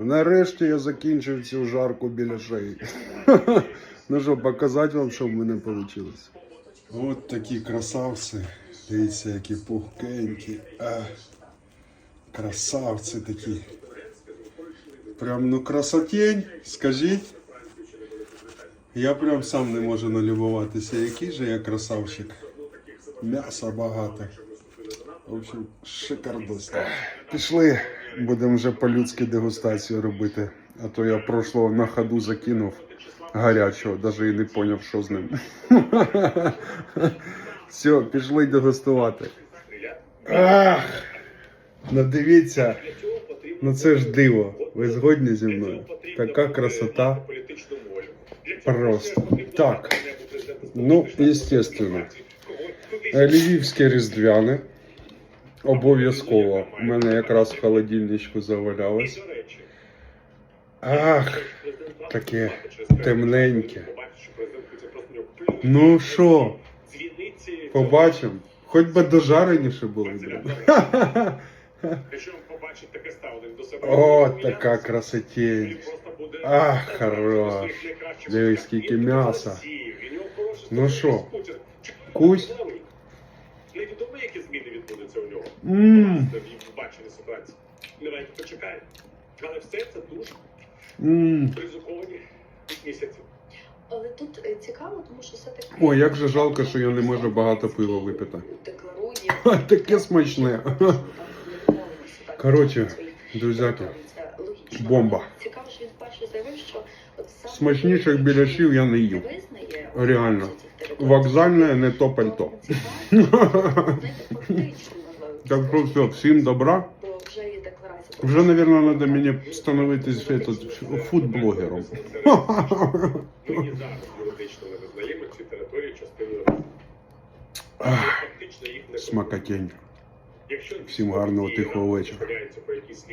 Нарешті я закінчив цю жарку біля шиї. Ну що, показати вам, що в мене вийшло. От такі красавці. Дивіться, які пухкенькі. Красавці такі. Прям ну красотень, скажіть. Я прям сам не можу налюбуватися, який же я красавчик. М'яса багато. В общем, шикардос. Пішли, будемо вже по-людськи дегустацію робити. А то я прошлого на ходу закинув гарячого, навіть і не зрозумів, що з ним. Все, пішли дегустувати. Ах, ну дивіться, ну це ж диво. Ви згодні зі мною? Така красота. Просто. Так. Ну, естественно. Львівське різдвяне. Обов'язково. У мене якраз в холодильничку завалялось. Ах, таке темненьке. Ну що, побачимо. Хоч би дожареніше були. Причому. О, така красотень. Ах, хорош. Дивись, скільки м'яса. Ну що, кусь? Невідомо, які зміни відбудуться у нього. Мм. В баченні ситуації. Давайте почекаємо. Але все це дуже М. ризиковані місяці. Але тут е, цікаво, тому що все таки. Ой, як же жалко, що я не можу багато пива випити. Декларує. Таке смачне. Коротше, друзяки, бомба. Цікаво, що він вперше заявив, що саме Смачніших біляшів я не їв. визнає Реально. Вокзальне не то пальто. Так що все, всім добра. вже мабуть, треба мені становитись этот, фудблогером. Ми зараз юридично не Смакотень. Всім гарного тихого вечора.